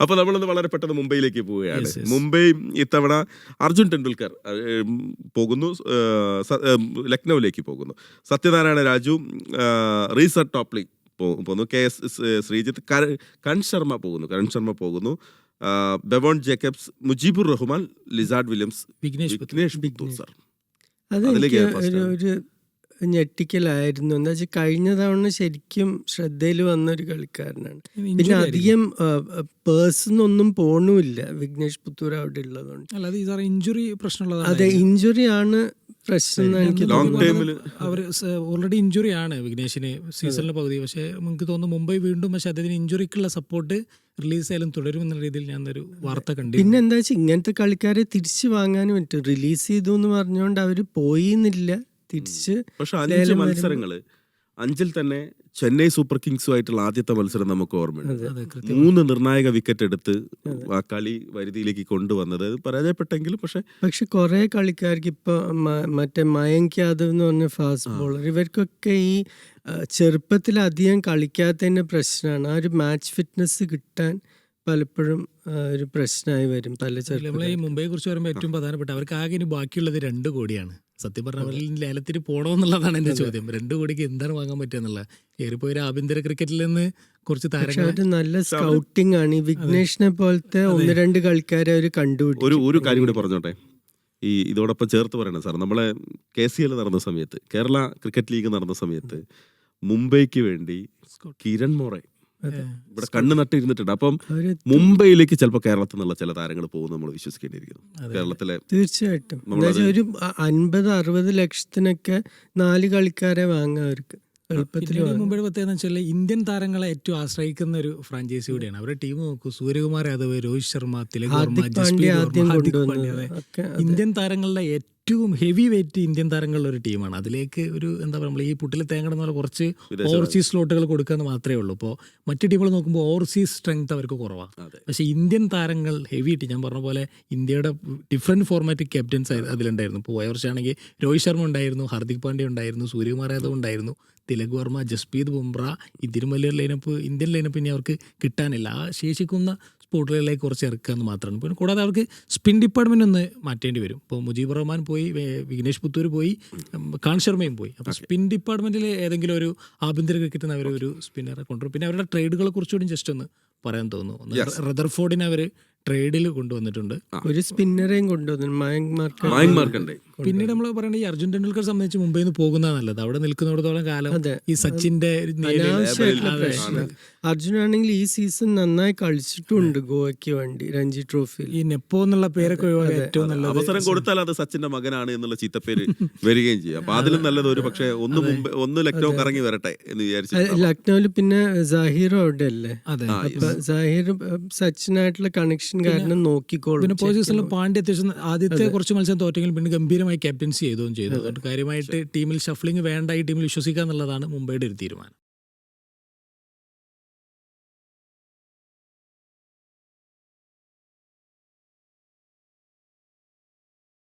അപ്പൊ നമ്മളൊന്ന് വളരെ പെട്ടെന്ന് മുംബൈയിലേക്ക് പോവുകയാണ്. മുംബൈ ഇത്തവണ അർജുൻ ടെണ്ടുൽക്കർ പോകുന്നു ലക്നൌവിലേക്ക് പോകുന്നു സത്യനാരായണ രാജു റീസർ ടോപ്ലി പോകുന്നു കെ എസ് ശ്രീജിത്ത് കര- കരൺ ശർമ്മ പോകുന്നു കരൺ ശർമ്മ പോകുന്നു Bevon Jacobs Mujeebur Rahman Lizaad Williams Vignesh. Vignesh big sir അതിലേക്ക്. ഒരു ഞെട്ടിക്കലായിരുന്നു. എന്താ വെച്ചാൽ കഴിഞ്ഞ തവണ ശരിക്കും ശ്രദ്ധയിൽ വന്ന ഒരു കളിക്കാരനാണ് പിന്നെ. അധികം പേഴ്സണൊന്നും പോണുമില്ല വിഘ്നേഷ് പുത്തൂർ അവിടെ ഉള്ളതുകൊണ്ട്. അല്ല ഈ സാർ ഇഞ്ചുറി പ്രശ്നമുള്ളതാണ് അതെ ഇഞ്ചുറി ആണ് പ്രശ്നം എനിക്ക്. അവർ ഓൾറെഡി ഇഞ്ചുറി ആണ് വിഘ്നേഷിന് സീസണിലെ പകുതി. പക്ഷേ നമുക്ക് തോന്നുന്നു മുംബൈ വീണ്ടും പക്ഷെ അദ്ദേഹത്തിന് ഇഞ്ചുറിക്കുള്ള സപ്പോർട്ട് റിലീസ് ആയാലും തുടരും എന്ന രീതിയിൽ ഞാൻ ഒരു വാർത്ത കണ്ടു പിന്നെ എന്താ വെച്ചാൽ ഇങ്ങനത്തെ കളിക്കാരെ തിരിച്ചു വാങ്ങാനും പറ്റും. റിലീസ് ചെയ്തു എന്ന് പറഞ്ഞുകൊണ്ട് അവർ പോയിന്നില്ല. തിരിച്ച് പക്ഷെ അഞ്ച് മത്സരങ്ങൾ. അഞ്ചിൽ തന്നെ ചെന്നൈ സൂപ്പർ കിങ്സുമായിട്ടുള്ള ആദ്യത്തെ മത്സരം നമുക്ക് ഓർമ്മയുണ്ട്. അതെ. അതെ കൃത്യം. മൂന്ന് നിർണായക വിക്കറ്റ് എടുത്ത് ആ കളി വരുതിയിലേക്ക് കൊണ്ടുവന്നത്. പരാജയപ്പെട്ടെങ്കിലും പക്ഷെ പക്ഷെ കുറെ കളിക്കാർക്ക് ഇപ്പൊ മറ്റേ മയങ്ക് യാദവ് എന്ന് പറഞ്ഞ ഫാസ്റ്റ് ബോളർ ഇവർക്കൊക്കെ ഈ ചെറുപ്പത്തിൽ അധികം കളിക്കാത്തതിന്റെ പ്രശ്നമാണ്. ആ ഒരു മാച്ച് ഫിറ്റ്നസ് കിട്ടാൻ പലപ്പോഴും ഒരു പ്രശ്നമായി വരും പല നമ്മളെ ഈ മുംബൈയെ കുറിച്ച് പറയുമ്പോൾ ഏറ്റവും പ്രധാനപ്പെട്ട അവർക്ക് ആകെ ഇനി ബാക്കിയുള്ളത് രണ്ട് കോടിയാണ്. സത്യം പറഞ്ഞാൽ ലേലത്തിൽ ലേലത്തിന് പോകണോ എന്നുള്ളതാണ് എന്റെ ചോദ്യം. രണ്ടു കോടിക്ക് എന്താണ് വാങ്ങാൻ പറ്റുക എന്നുള്ളത്? ഏറിപ്പോയി ഒരു ആഭ്യന്തര ക്രിക്കറ്റിൽ നിന്ന് കുറച്ച് താരങ്ങൾ നല്ല സ്കൗട്ടിംഗ് ആണ്. ഈ വിഘ്നേഷിനെ പോലത്തെ ഒന്ന് രണ്ട് കളിക്കാരെ അവർ കണ്ടുപിടിച്ചു. ഒരു ഒരു കാര്യം കൂടി പറഞ്ഞോട്ടെ. ഈ ഇതോടൊപ്പം ചേർത്ത് പറയണം സാർ. നമ്മളെ കെ സി എൽ നടന്ന സമയത്ത് കേരള ക്രിക്കറ്റ് ലീഗ് നടന്ന സമയത്ത് മുംബൈക്ക് വേണ്ടി കിരൺ മോറെ ഇവിടെ കണ്ണ് നട്ടിരുന്നിട്ടുണ്ട്. അപ്പം മുംബൈയിലേക്ക് ചിലപ്പോൾ കേരളത്തിൽ നിന്നുള്ള ചില താരങ്ങൾ പോകുന്നത് നമ്മൾ വിശ്വസിക്കേണ്ടിയിരിക്കുന്നു. കേരളത്തിലെ തീർച്ചയായിട്ടും. ഒരു അൻപത് അറുപത് ലക്ഷത്തിനൊക്കെ നാല് കളിക്കാരെ വാങ്ങാം അവർക്ക്. എളുപ്പത്തിൽ പിന്നീട് മുംബൈയുടെ പ്രത്യേകത വെച്ചാൽ ഇന്ത്യൻ താരങ്ങളെ ഏറ്റവും ആശ്രയിക്കുന്ന ഒരു ഫ്രാഞ്ചൈസി കൂടിയാണ്. അവരുടെ ടീം നോക്കൂ. സൂര്യകുമാർ യാദവ് രോഹിത് ശർമ്മ തിലക് വർമ്മ. ഇന്ത്യൻ താരങ്ങളുടെ ഏറ്റവും ഹെവി വെയിറ്റ് ഇന്ത്യൻ താരങ്ങളുടെ ഒരു ടീമാണ്. അതിലേക്ക് ഒരു എന്താ പറയുക നമ്മൾ ഈ പുട്ടിൽ തേങ്ങടുന്ന പോലെ കുറച്ച് ഓവർസീസ് സ്ലോട്ടുകൾ കൊടുക്കാന്ന് മാത്രമേ ഉള്ളൂ. ഇപ്പോൾ മറ്റു ടീമുകൾ നോക്കുമ്പോൾ ഓവർസീസ് സ്ട്രെങ്ത് അവർക്ക് കുറവാണ് പക്ഷേ ഇന്ത്യൻ താരങ്ങൾ ഹെവി ടീം ഞാൻ പറഞ്ഞ പോലെ ഇന്ത്യയുടെ ഡിഫറെന്റ് ഫോർമാറ്റ് ക്യാപ്റ്റൻസ് അതിലുണ്ടായിരുന്നു. ഇപ്പോൾ പോയ വർഷമാണെങ്കിൽ രോഹിത് ശർമ്മ ഉണ്ടായിരുന്നു ഹാർദിക് പാണ്ഡ്യ ഉണ്ടായിരുന്നു സൂര്യകുമാർ യാദവ് ഉണ്ടായിരുന്നു തിലക് വർമ്മ ജസ്പ്രീത് ബുംറ ഇതിരുമല്ലൂർ ലൈനപ്പ് ഇന്ത്യൻ ലൈനപ്പ് ഇനി അവർക്ക് കിട്ടാനില്ല. ആ ശേഷിക്കുന്ന സ്പോട്ടുകളിലേക്ക് കുറച്ച് ഇറക്കുക എന്ന് മാത്രമാണ്. പിന്നെ കൂടാതെ അവർക്ക് സ്പിൻ ഡിപ്പാർട്ട്മെന്റ് ഒന്ന് മാറ്റേണ്ടി വരും. ഇപ്പോൾ മുജീബ് റഹ്മാൻ പോയി വിഘ്നേഷ് പുത്തൂർ പോയി കാൺ ശർമ്മയും പോയി. അപ്പോൾ സ്പിൻ ഡിപ്പാർട്ട്മെന്റിൽ ഏതെങ്കിലും ഒരു ആഭ്യന്തര ക്രിക്കറ്റിൽ അവർ ഒരു സ്പിന്നറെ കൊണ്ടുവരും. പിന്നെ അവരുടെ ട്രേഡുകളെ കുറിച്ചുകൂടി ജസ്റ്റ് ഒന്ന് പറയാൻ തോന്നുന്നു. റദർഫോർഡിനെ അവർ ട്രേഡിൽ കൊണ്ടുവന്നിട്ടുണ്ട്. ഒരു സ്പിന്നറേയും കൊണ്ടുവന്നു മയങ്ക് മാർക്ക് പിന്നീട് നമ്മൾ പറയുന്നത് ഈ അർജുൻ ടെണ്ടുൽക്കർ സംബന്ധിച്ച് മുംബൈയിൽ നിന്ന് പോകുന്ന നല്ലത്. അവിടെ നിൽക്കുന്നിടത്തോളം കാലം ഈ സച്ചിന്റെ അർജുൻ ആണെങ്കിൽ ഈ സീസൺ നന്നായി കളിച്ചിട്ടുണ്ട് ഗോവയ്ക്ക് വേണ്ടി രഞ്ജി ട്രോഫിയിൽ. ഈ നെപ്പോ എന്നുള്ള പേരൊക്കെ ഏറ്റവും നല്ല അവസരം കൊടുത്താൽ അത് സച്ചിന്റെ മകനാണ് എന്നുള്ള ചീത്തപ്പേര് വരികയും ചെയ്യും. അപ്പൊ അതിലും നല്ലത് ഒരു പക്ഷേ ഒന്ന് മുമ്പ് ഒന്ന് ലക്നൗ കറങ്ങി വരട്ടെ എന്ന് വിചാരിച്ചു ലക്നൌവിൽ പിന്നെ ജാഹിറും അവിടെ അല്ലേ അതെ ജാഹിർ സച്ചിനായിട്ടുള്ള കണക്ഷൻ കാരണം നോക്കിക്കോളും പിന്നെ പോയ സീസണിൽ പാണ്ഡ്യ അത്യാവശ്യം ആദ്യത്തെ കുറച്ച് മത്സരം തോറ്റെങ്കിലും പിന്നെ ഗംഭീരമായി ക്യാപ്റ്റൻസി ചെയ്തുകയും ചെയ്തു. അതുകൊണ്ട് കാര്യമായിട്ട് ടീമിൽ ഷഫ്ലിംഗ് വേണ്ട ഈ ടീമിൽ വിശ്വസിക്കുക എന്നുള്ളതാണ് മുംബൈയുടെ ഒരു തീരുമാനം.